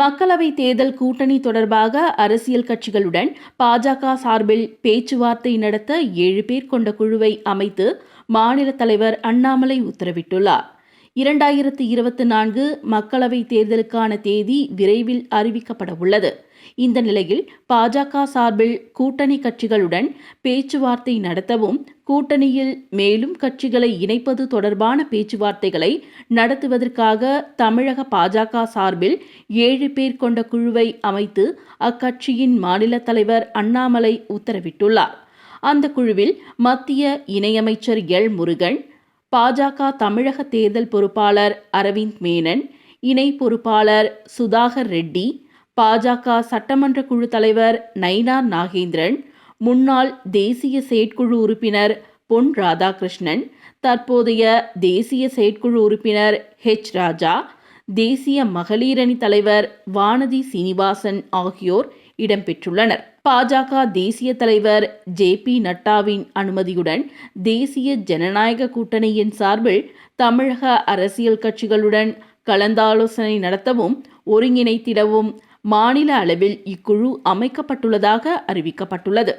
மக்களவை தேர்தல் கூட்டணி தொடர்பாக அரசியல் கட்சிகளுடன் பாஜக சார்பில் பேச்சுவார்த்தை நடத்த ஏழு பேர் கொண்ட குழுவை அமைத்து மாநில தலைவர் அண்ணாமலை உத்தரவிட்டுள்ளார். இரண்டாயிரத்து இருபத்தி நான்கு மக்களவை தேர்தலுக்கான தேதி விரைவில் அறிவிக்கப்பட உள்ளது. இந்த நிலையில் பாஜக சார்பில் கூட்டணி கட்சிகளுடன் பேச்சுவார்த்தை நடத்தவும் கூட்டணியில் மேலும் கட்சிகளை இணைப்பது தொடர்பான பேச்சுவார்த்தைகளை நடத்துவதற்காக தமிழக பாஜக சார்பில் ஏழு பேர் கொண்ட குழுவை அமைத்து அக்கட்சியின் மாநில தலைவர் அண்ணாமலை உத்தரவிட்டுள்ளார். அந்த குழுவில் மத்திய இணையமைச்சர் எல் முருகன் பாஜக தமிழக தேர்தல் பொறுப்பாளர் அரவிந்த் மேனன் இணை பொறுப்பாளர் சுதாகர் ரெட்டி பாஜக சட்டமன்ற குழு தலைவர் நயினார் நாகேந்திரன் முன்னாள் தேசிய செயற்குழு உறுப்பினர் பொன் ராதாகிருஷ்ணன் தற்போதைய தேசிய செயற்குழு உறுப்பினர் ஹெச் ராஜா தேசிய மகளிரணி தலைவர் வானதி சீனிவாசன் ஆகியோர் இடம்பெற்றுள்ளனர். பாஜக தேசிய தலைவர் ஜே பி நட்டாவின் அனுமதியுடன் தேசிய ஜனநாயக கூட்டணியின் சார்பில் தமிழக அரசியல் கட்சிகளுடன் கலந்தாலோசனை நடத்தவும் ஒருங்கிணைத்திடவும் மாநில அளவில் இக்குழு அமைக்கப்பட்டுள்ளதாக அறிவிக்கப்பட்டுள்ளது.